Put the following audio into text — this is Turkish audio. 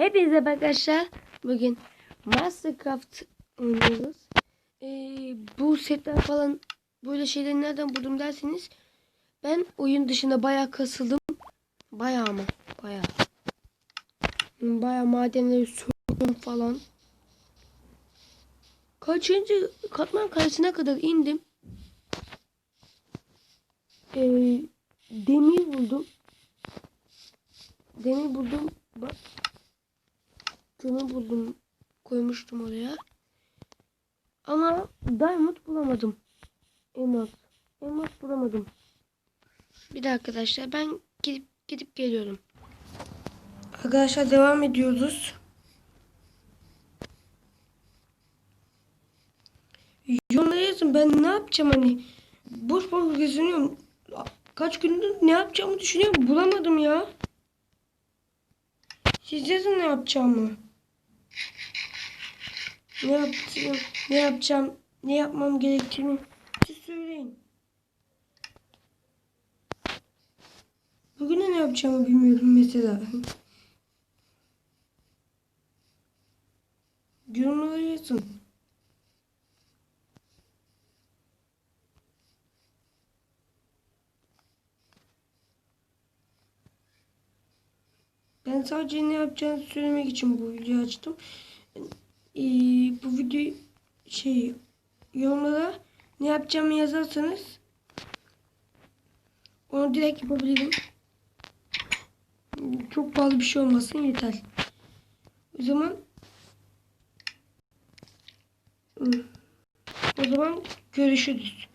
Hepinize merhaba arkadaşlar. Bugün Mastercraft oynuyoruz. Ee, bu setler falan böyle şeyleri nereden buldum derseniz ben oyun dışında bayağı kasıldım. Bayağı ama bayağı. Bayağı madenleri sürdüm falan. Kaçıncı katman kalesine kadar indim. Ee, demir buldum. Demir buldum. Bak. Kömür buldum. Koymuştum oraya. Ama diamond bulamadım. Elmas. Elmas bulamadım. Bir de arkadaşlar ben gidip gidip geliyorum. Arkadaşlar devam ediyoruz. Yorumlara ben ne yapacağım hani. Boş boş geziniyorum. Kaç gündür ne yapacağımı düşünüyorum. Bulamadım ya. Siz yazın ne yapacağımı. Ne yapacağım, ne yapacağım, ne yapmam gerektiğini siz söyleyin. Bugün ne yapacağımı bilmiyorum mesela. Yorumlara yazın. Ben sadece ne yapacağını söylemek için bu videoyu açtım. Ee, bu video şey yorumlara ne yapacağımı yazarsanız onu direkt yapabilirim. Çok pahalı bir şey olmasın yeter. O zaman o zaman görüşürüz.